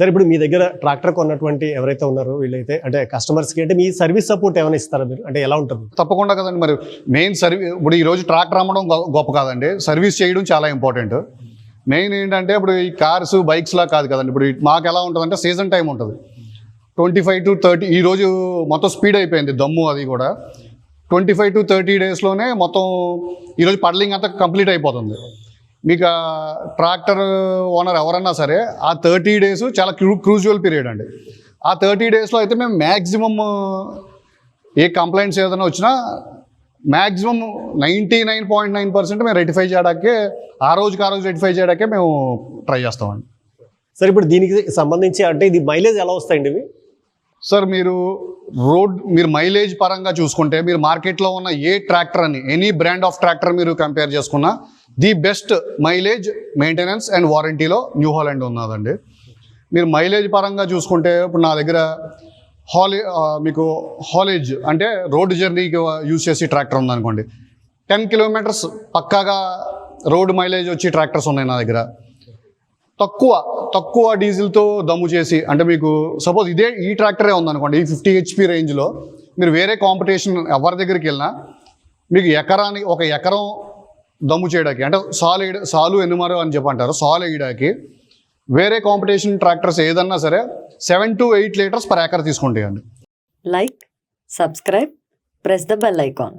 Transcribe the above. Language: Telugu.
సరే ఇప్పుడు మీ దగ్గర ట్రాక్టర్ కొన్నటువంటి ఎవరైతే ఉన్నారో వీళ్ళైతే అంటే కస్టమర్స్కి అంటే మీ సర్వీస్ సపోర్ట్ ఏమైనా ఇస్తారా మీరు? అంటే ఎలా ఉంటుంది? తప్పకుండా కదండి. మరి మెయిన్ సర్వీస్ ఇప్పుడు ఈరోజు ట్రాక్టర్ అమ్మడం గొప్ప కాదండి. సర్వీస్ చేయడం చాలా ఇంపార్టెంట్ మెయిన్ ఏంటంటే ఇప్పుడు ఈ కార్స్ బైక్స్ లా కాదు కదండి. ఇప్పుడు మాకు ఎలా ఉంటుందంటే సీజన్ టైం ఉంటుంది. ట్వంటీ ఫైవ్ టు థర్టీ ఈరోజు మొత్తం స్పీడ్ అయిపోయింది దమ్ము అది కూడా. ట్వంటీ ఫైవ్ టు థర్టీ డేస్లోనే మొత్తం ఈరోజు పడలింగ్ అంతా కంప్లీట్ అయిపోతుంది. మీకు ట్రాక్టర్ ఓనర్ ఎవరన్నా సరే ఆ థర్టీ డేస్ చాలా క్రూ క్రూజువల్ పీరియడ్ అండి. ఆ థర్టీ డేస్లో అయితే మేము మ్యాక్సిమమ్ ఏ కంప్లైంట్స్ ఏదైనా వచ్చినా maximum ninety nine point nine percent మేము రెటిఫై చేయడానికే ఆ రోజుకి ఆ రోజు రెటిఫై చేయడానికే మేము ట్రై చేస్తామండి. సరే ఇప్పుడు దీనికి సంబంధించి అంటే ఇది మైలేజ్ ఎలా వస్తాయండి ఇవి? సార్ మీరు రోడ్ మీరు మైలేజ్ పరంగా చూసుకుంటే మీరు మార్కెట్లో ఉన్న ఏ ట్రాక్టర్ అని ఎనీ బ్రాండ్ ఆఫ్ ట్రాక్టర్ మీరు కంపేర్ చేసుకున్నా the best mileage maintenance and వారంటీలో new Holland ఉన్నదండి. మీరు మైలేజ్ పరంగా చూసుకుంటే ఇప్పుడు నా దగ్గర హాలే మీకు హాలేజ్ అంటే రోడ్డు జర్నీకి యూజ్ చేసే ట్రాక్టర్ ఉందనుకోండి. టెన్ కిలోమీటర్స్ పక్కాగా రోడ్ మైలేజ్ వచ్చి ట్రాక్టర్స్ ఉన్నాయి నా దగ్గర. తక్కువ తక్కువ డీజిల్తో దమ్ము చేసి అంటే మీకు సపోజ్ ఇదే ఈ ట్రాక్టరే ఉందనుకోండి ఈ ఫిఫ్టీ హెచ్పి రేంజ్లో మీరు వేరే కాంపిటీషన్ ఎవరి దగ్గరికి వెళ్ళినా మీకు ఎకరానికి ఒక ఎకరం దమ్ము చేయడానికి అంటే సాల్ సాలు ఎన్నుమారు అని చెప్పి అంటారు సాల్ వేయడానికి వేరే కాంపిటీషన్ ట్రాక్టర్స్ ఏదన్నా సరే seven to eight litres per acre తీసుకుంటాయండి. Like subscribe press the bell icon